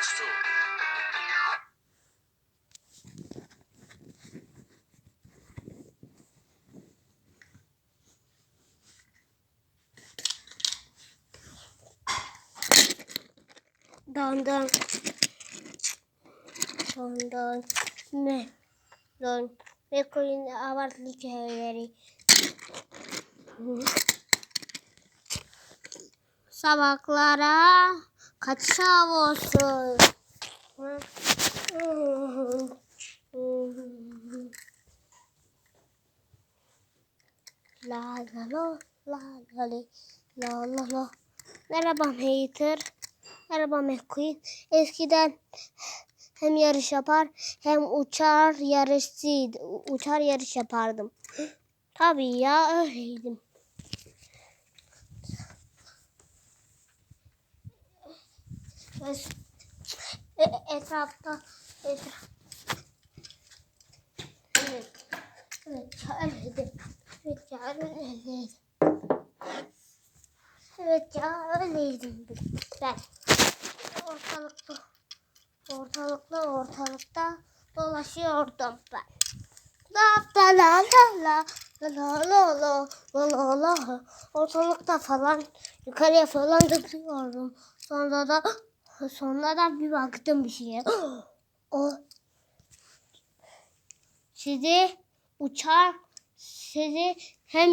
Don don. Don don. Ne? Don. Ve koyun abartılı köyleri. Sabahlara kaçış olsun. La la la la la la la la. Merhaba hater. Merhaba McQueen. Eskiden hem yarış yapar hem uçar yarışçıydı. Uçar yarış yapardım. Tabii ya öyleydim. Etrafta etraf. Evet. Evet ya öyleydim. Evet ya öyleydim. Evet ya öyleydim ben. Ortalıkta ortalıkta ortalıkta dolaşıyordum ben. La la la la la la la la la la la ortalıkta falan yukarıya falan zıplıyordum. Sonra da sonra da bir baktım bir şeye. O sizi uçar sizi hem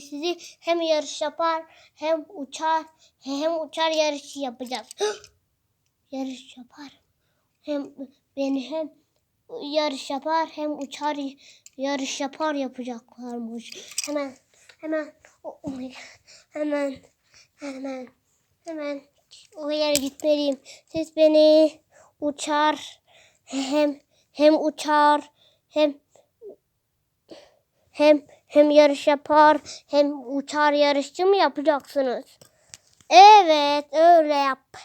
sizi hem yarış yapar hem uçar hem uçar yarışı yapacağız. yarış yapar. Hem beni hem yarış yapar hem uçar yarış yapar yapacaklarmış. Hemen hemen o- hemen hemen hemen o yere gitmeliyim. Siz beni uçar hem hem uçar hem hem hem yarış yapar hem uçar yarışçı mı yapacaksınız? Evet öyle yap.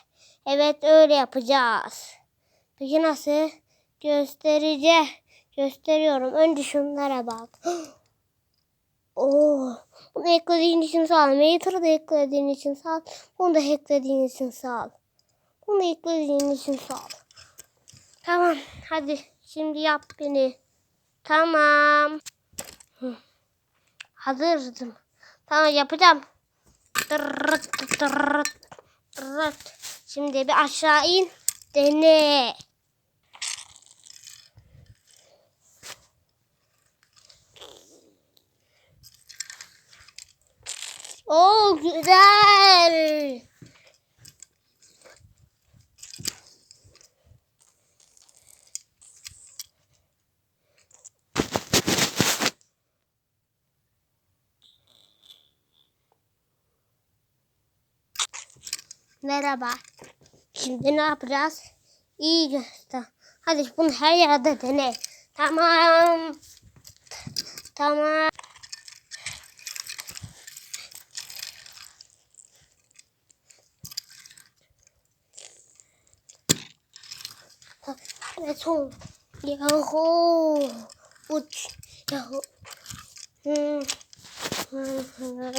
Evet öyle yapacağız. Peki nasıl? Göstereceğim. Gösteriyorum. Önce şunlara bak. Oo, bunu eklediğin için sağ ol. Meter'ı da eklediğin için sağ ol. Bunu da eklediğin için sağ ol. Bunu da eklediğin için sağ ol. Tamam. Hadi şimdi yap beni. Tamam. Hazırdım. Tamam yapacağım. Tırırt, tırırt, tırırt. Şimdi bir aşağı in. Dene. Oo güzel. Merhaba. Şimdi ne yapacağız? İyi göster. Hadi bunu her yerde dene. Tamam. Tamam. Son. Yahu. Uç. Yahu. Hmm.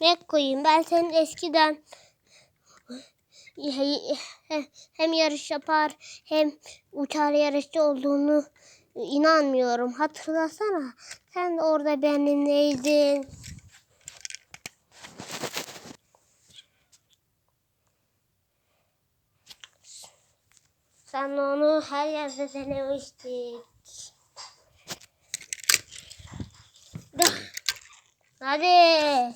Ne koyayım? Ben senin eskiden hem yarış yapar hem uçar yarışçı olduğunu inanmıyorum. Hatırlasana. Sen de orada benimleydin. Sen onu her yerde denemiştik. Hadi.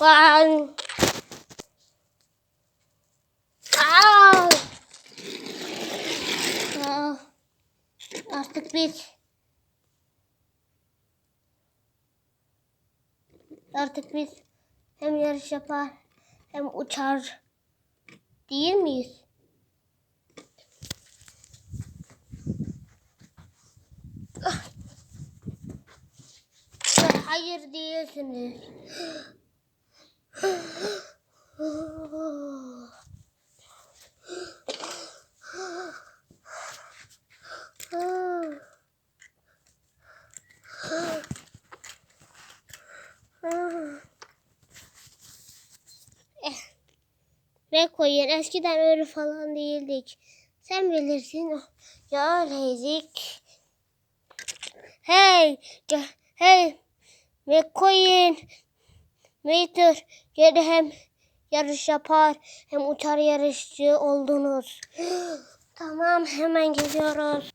One. Aa! Aa, Artık biz artık biz hem yarış yapar hem uçar değil miyiz? Hayır değilsiniz. McQueen eskiden öyle falan değildik. Sen bilirsin. Ya öyleydik. Hey. Hey. McQueen. Mater. Geri hem yarış yapar hem uçar yarışçı oldunuz. tamam hemen geliyoruz.